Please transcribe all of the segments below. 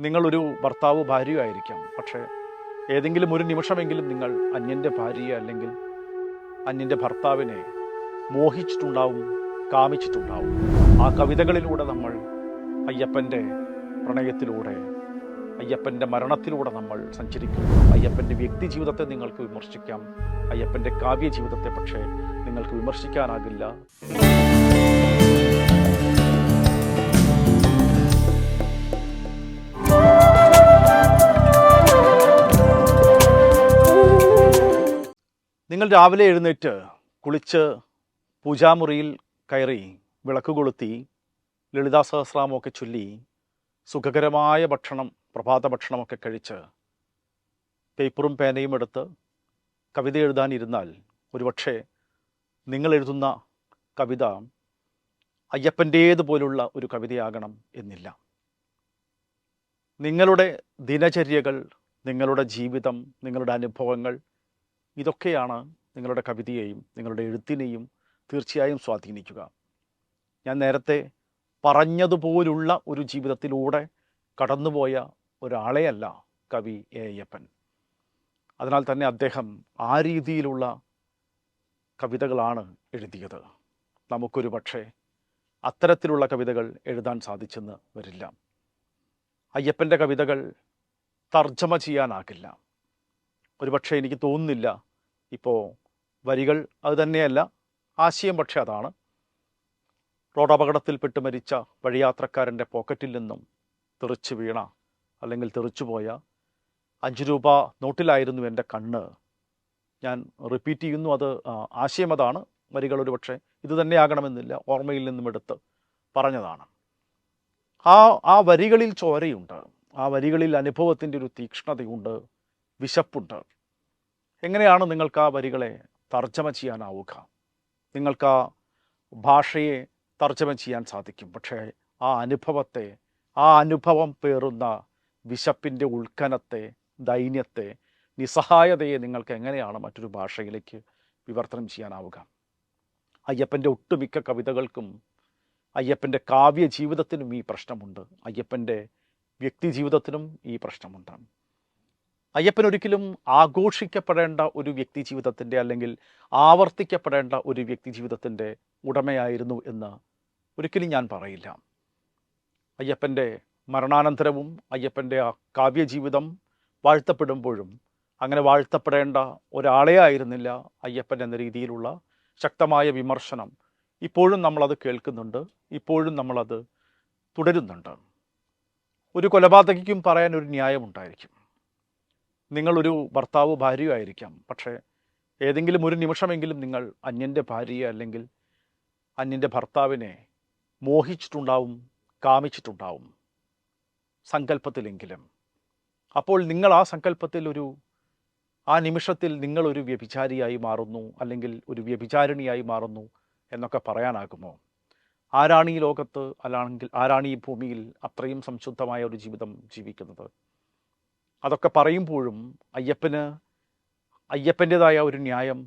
നിങ്ങളൊരു ഭർത്താവ് ഭാര്യയോ ആയിരിക്കാം പക്ഷേ ഏതെങ്കിലും ഒരു നിമിഷമെങ്കിലും നിങ്ങൾ അന്യന്റെ ഭാര്യയെ അല്ലെങ്കിൽ അന്യന്റെ ഭർത്താവിനെ മോഹിച്ചിട്ടുണ്ടാവും കാമിച്ചിട്ടുണ്ടാവും. ആ കവിതകളിലൂടെ നമ്മൾ അയ്യപ്പന്റെ പ്രണയത്തിലൂടെ അയ്യപ്പന്റെ മരണത്തിലൂടെ നമ്മൾ സഞ്ചരിക്കും. അയ്യപ്പന്റെ വ്യക്തി ജീവിതത്തെ നിങ്ങൾക്ക് വിമർശിക്കാം. അയ്യപ്പന്റെ കാവ്യ ജീവിതത്തെ പക്ഷേ നിങ്ങൾക്ക് വിമർശിക്കാനാകില്ല. നിങ്ങൾ രാവിലെ എഴുന്നേറ്റ് കുളിച്ച് പൂജാമുറിയിൽ കയറി വിളക്ക് കൊളുത്തി ലളിതാ സഹസ്രാമമൊക്കെ ചൊല്ലി സുഖകരമായ ഭക്ഷണം പ്രഭാത ഭക്ഷണമൊക്കെ കഴിച്ച് പേപ്പറും പേനയും എടുത്ത് കവിത എഴുതാനിരുന്നാൽ ഒരുപക്ഷെ നിങ്ങൾ എഴുതുന്ന കവിത അയ്യപ്പന്റേതുപോലുള്ള ഒരു കവിതയാകണം എന്നില്ല. നിങ്ങളുടെ ദിനചര്യകൾ നിങ്ങളുടെ ജീവിതം നിങ്ങളുടെ അനുഭവങ്ങൾ ഇതൊക്കെയാണ് നിങ്ങളുടെ കവിതയെയും നിങ്ങളുടെ എഴുത്തിനെയും തീർച്ചയായും സ്വാധീനിക്കുക. ഞാൻ നേരത്തെ പറഞ്ഞതുപോലുള്ള ഒരു ജീവിതത്തിലൂടെ കടന്നുപോയ ഒരാളെയല്ല കവി എ. അയ്യപ്പൻ. അതിനാൽ തന്നെ അദ്ദേഹം ആ രീതിയിലുള്ള കവിതകളാണ് എഴുതിയത്. നമുക്കൊരു പക്ഷേ അത്തരത്തിലുള്ള കവിതകൾ എഴുതാൻ സാധിച്ചെന്ന് വരില്ല. അയ്യപ്പന്റെ കവിതകൾ തർജമ ചെയ്യാനാകില്ല. ഒരുപക്ഷെ എനിക്ക് തോന്നുന്നില്ല ഇപ്പോൾ വരികൾ അത് തന്നെയല്ല ആശയം പക്ഷേ അതാണ്. റോഡപകടത്തിൽപ്പെട്ട് മരിച്ച വഴിയാത്രക്കാരന്റെ പോക്കറ്റിൽ നിന്നും തെറിച്ചു വീണ അല്ലെങ്കിൽ തെറിച്ചുപോയ അഞ്ച് രൂപ നോട്ടിലായിരുന്നു എന്റെ കണ്ണ്. ഞാൻ റിപ്പീറ്റ് ചെയ്യുന്നു അത് ആശയം അതാണ്. വരികൾ ഒരു പക്ഷേ ഇത് തന്നെയാകണമെന്നില്ല ഓർമ്മയിൽ നിന്നും എടുത്ത് പറഞ്ഞതാണ്. ആ ആ വരികളിൽ ചോരയുണ്ട്. ആ വരികളിൽ അനുഭവത്തിന്റെ ഒരു തീക്ഷ്ണതയുണ്ട് വിശപ്പുണ്ട്. എങ്ങനെയാണ് നിങ്ങൾക്ക് ആ വരികളെ തർജമ ചെയ്യാനാവുക? നിങ്ങൾക്ക് ആ ഭാഷയെ തർജമ ചെയ്യാൻ സാധിക്കും. പക്ഷേ ആ അനുഭവത്തെ ആ അനുഭവം പേറുന്ന വിശപ്പിന്റെ ഉൾക്കനത്തെ ദൈന്യത്തെ നിസ്സഹായതയെ നിങ്ങൾക്ക് എങ്ങനെയാണ് മറ്റൊരു ഭാഷയിലേക്ക് വിവർത്തനം ചെയ്യാനാവുക? അയ്യപ്പന്റെ ഒട്ടുമിക്ക കവിതകൾക്കും അയ്യപ്പന്റെ കാവ്യ ജീവിതത്തിനും ഈ പ്രശ്നമുണ്ട്. അയ്യപ്പന്റെ വ്യക്തി ജീവിതത്തിനും ഈ പ്രശ്നമുണ്ട് അയ്യപ്പൻ ഒരിക്കലും ആഘോഷിക്കപ്പെടേണ്ട ഒരു വ്യക്തി ജീവിതത്തിന്റെ അല്ലെങ്കിൽ ആവർത്തിക്കപ്പെടേണ്ട ഒരു വ്യക്തി ജീവിതത്തിന്റെ ഉടമയായിരുന്നു എന്ന് ഒരിക്കലും ഞാൻ പറയില്ല. അയ്യപ്പന്റെ മരണാനന്തരവും അയ്യപ്പന്റെ ആ കാവ്യജീവിതം വാഴ്ത്തപ്പെടുമ്പോഴും അങ്ങനെ വാഴ്ത്തപ്പെടേണ്ട ഒരാളെ ആയിരുന്നില്ല അയ്യപ്പൻ എന്ന രീതിയിലുള്ള ശക്തമായ വിമർശനം ഇപ്പോഴും നമ്മളത് കേൾക്കുന്നുണ്ട് ഇപ്പോഴും നമ്മളത് തുടരുന്നുണ്ട്. ഒരു കൊലപാതകയ്ക്കും പറയാൻ ഒരു ന്യായമുണ്ടായിരിക്കും. നിങ്ങളൊരു ഭർത്താവ് ഭാര്യയോ ആയിരിക്കാം. പക്ഷേ ഏതെങ്കിലും ഒരു നിമിഷമെങ്കിലും നിങ്ങൾ അന്യന്റെ ഭാര്യയെ അല്ലെങ്കിൽ അന്യന്റെ ഭർത്താവിനെ മോഹിച്ചിട്ടുണ്ടാവും കാമിച്ചിട്ടുണ്ടാവും സങ്കല്പത്തിലെങ്കിലും അപ്പോൾ നിങ്ങൾ ആ സങ്കല്പത്തിൽ ഒരു ആ നിമിഷത്തിൽ നിങ്ങളൊരു വ്യഭിചാരിയായി മാറുന്നു അല്ലെങ്കിൽ ഒരു വ്യഭിചാരിണിയായി മാറുന്നു എന്നൊക്കെ പറയാനാകുമോ? ആരാണ് ഈ ലോകത്ത് അല്ലെങ്കിൽ ആരാണ് ഈ ഭൂമിയിൽ അത്രയും സംശുദ്ധമായ ഒരു ജീവിതം ജീവിക്കുന്നത്? അതൊക്കെ പറയുമ്പോഴും അയ്യപ്പന് അയ്യപ്പന്റേതായ ഒരു ന്യായം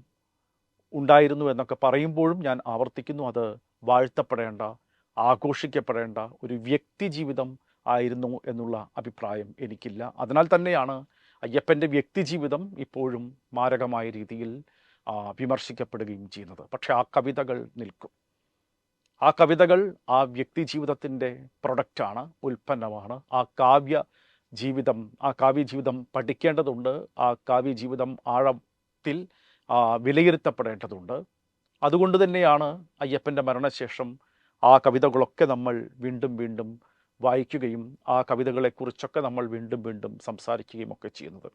ഉണ്ടായിരുന്നു എന്നൊക്കെ പറയുമ്പോഴും ഞാൻ ആവർത്തിക്കുന്നു. അത് വാഴ്ത്തപ്പെടേണ്ട ആഘോഷിക്കപ്പെടേണ്ട ഒരു വ്യക്തി ജീവിതം ആയിരുന്നു എന്നുള്ള അഭിപ്രായം എനിക്കില്ല. അതിനാൽ തന്നെയാണ് അയ്യപ്പന്റെ വ്യക്തി ജീവിതം ഇപ്പോഴും മാരകമായ രീതിയിൽ വിമർശിക്കപ്പെടുകയും ചെയ്യുന്നത്. പക്ഷേ ആ കവിതകൾ നിൽക്കും. ആ കവിതകൾ ആ വ്യക്തി ജീവിതത്തിന്റെ പ്രൊഡക്റ്റാണ് ഉൽപ്പന്നമാണ്. ആ കാവ്യ ജീവിതം ആ കാവ്യ ജീവിതം പഠിക്കേണ്ടതുണ്ട്. ആ കാവ്യ ജീവിതം ആഴത്തിൽ വിലയിരുത്തപ്പെടേണ്ടതുണ്ട്. അതുകൊണ്ട് തന്നെയാണ് അയ്യപ്പന്റെ മരണശേഷം ആ കവിതകളൊക്കെ നമ്മൾ വീണ്ടും വീണ്ടും വായിക്കുകയും ആ കവിതകളെക്കുറിച്ചൊക്കെ നമ്മൾ വീണ്ടും വീണ്ടും സംസാരിക്കുകയും ഒക്കെ ചെയ്യുന്നത്.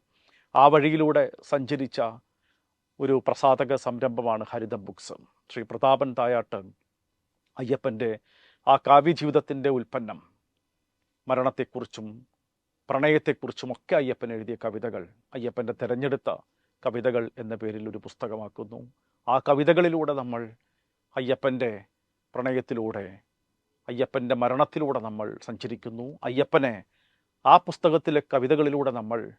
ആ വഴിയിലൂടെ സഞ്ചരിച്ച ഒരു പ്രസാധക സംരംഭമാണ് ഹരിതം ബുക്സ്. ശ്രീ പ്രതാപൻ തായാട്ട് അയ്യപ്പന്റെ ആ കാവ്യജീവിതത്തിന്റെ ഉൽപ്പന്നം മരണത്തെക്കുറിച്ചും പ്രണയത്തെക്കുറിച്ചും ഒക്കെ അയ്യപ്പൻ എഴുതിയ കവിതകൾ. അയ്യപ്പന്റെ തിരഞ്ഞെടുത്ത കവിതകൾ എന്ന പേരിൽ ഒരു പുസ്തകമാക്കുന്നു. ആ കവിതകളിലൂടെ നമ്മൾ അയ്യപ്പന്റെ പ്രണയത്തിലൂടെ അയ്യപ്പന്റെ മരണത്തിലൂടെ നമ്മൾ സഞ്ചരിക്കുന്നു. അയ്യപ്പനെ ആ പുസ്തകത്തിലെ കവിതകളിലൂടെ നമ്മൾ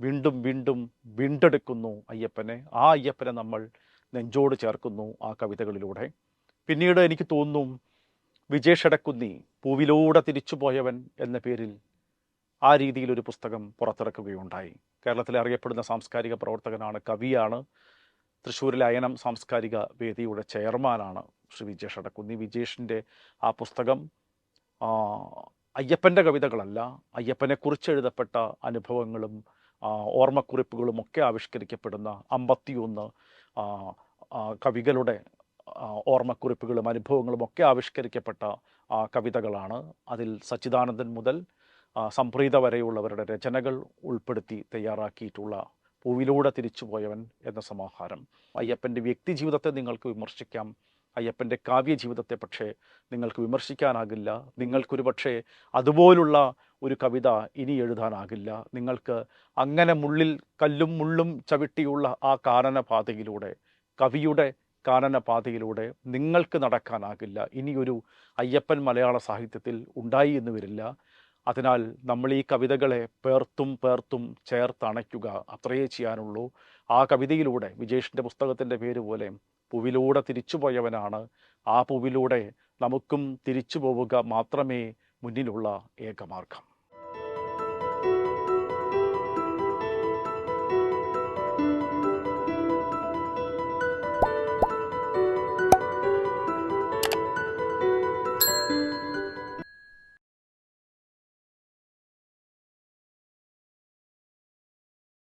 വീണ്ടും വീണ്ടും വീണ്ടെടുക്കുന്നു അയ്യപ്പനെ. ആ അയ്യപ്പനെ നമ്മൾ നെഞ്ചോട് ചേർക്കുന്നു ആ കവിതകളിലൂടെ. പിന്നീട് എനിക്ക് തോന്നും വിജേഷടക്കുന്നി പൂവിലൂടെ തിരിച്ചുപോയവൻ എന്ന പേരിൽ ആ രീതിയിലൊരു പുസ്തകം പുറത്തിറക്കുകയുണ്ടായി. കേരളത്തിലെ അറിയപ്പെടുന്ന സാംസ്കാരിക പ്രവർത്തകനാണ് കവിയാണ്. തൃശ്ശൂരിലെ അയനം സാംസ്കാരിക വേദിയുടെ ചെയർമാനാണ് ശ്രീ വിജേഷ് അടക്കുന്നി വിജേഷിന്റെ ആ പുസ്തകം അയ്യപ്പന്റെ കവിതകളല്ല അയ്യപ്പനെക്കുറിച്ച് എഴുതപ്പെട്ട അനുഭവങ്ങളും ഓർമ്മക്കുറിപ്പുകളും ഒക്കെ ആവിഷ്കരിക്കപ്പെടുന്ന അമ്പത്തിയൊന്ന് കവികളുടെ ഓർമ്മക്കുറിപ്പുകളും അനുഭവങ്ങളും ഒക്കെ ആവിഷ്കരിക്കപ്പെട്ട കവിതകളാണ്. അതിൽ സച്ചിദാനന്ദൻ മുതൽ സംപ്രീത വരെയുള്ളവരുടെ രചനകൾ ഉൾപ്പെടുത്തി തയ്യാറാക്കിയിട്ടുള്ള പൂവിലൂടെ തിരിച്ചുപോയവൻ എന്ന സമാഹാരം. അയ്യപ്പന്റെ വ്യക്തി ജീവിതത്തെ നിങ്ങൾക്ക് വിമർശിക്കാം. അയ്യപ്പന്റെ കാവ്യ ജീവിതത്തെ പക്ഷേ നിങ്ങൾക്ക് വിമർശിക്കാനാകില്ല. നിങ്ങൾക്കൊരു പക്ഷേ അതുപോലുള്ള ഒരു കവിത ഇനി എഴുതാനാകില്ല. നിങ്ങൾക്ക് അങ്ങനെ മുള്ളിൽ കല്ലും മുള്ളും ചവിട്ടിയുള്ള ആ കാനനപാതയിലൂടെ കവിയുടെ കാനനപാതയിലൂടെ നിങ്ങൾക്ക് നടക്കാനാകില്ല. ഇനിയൊരു അയ്യപ്പൻ മലയാള സാഹിത്യത്തിൽ ഉണ്ടായി എന്ന് വരില്ല. അതിനാൽ നമ്മൾ ഈ കവിതകളെ പേർത്തും പേർത്തും ചേർത്തണയ്ക്കുക അത്രയേ ചെയ്യാനുള്ളൂ. ആ കവിതയിലൂടെ വിജേഷിന്റെ പുസ്തകത്തിന്റെ പേര് പോലെ പൂവിലൂടെ തിരിച്ചുപോയവനാണ്. ആ പൂവിലൂടെ നമുക്കും തിരിച്ചു പോവുക മാത്രമേ മുന്നിലുള്ള ഏകമാർഗം.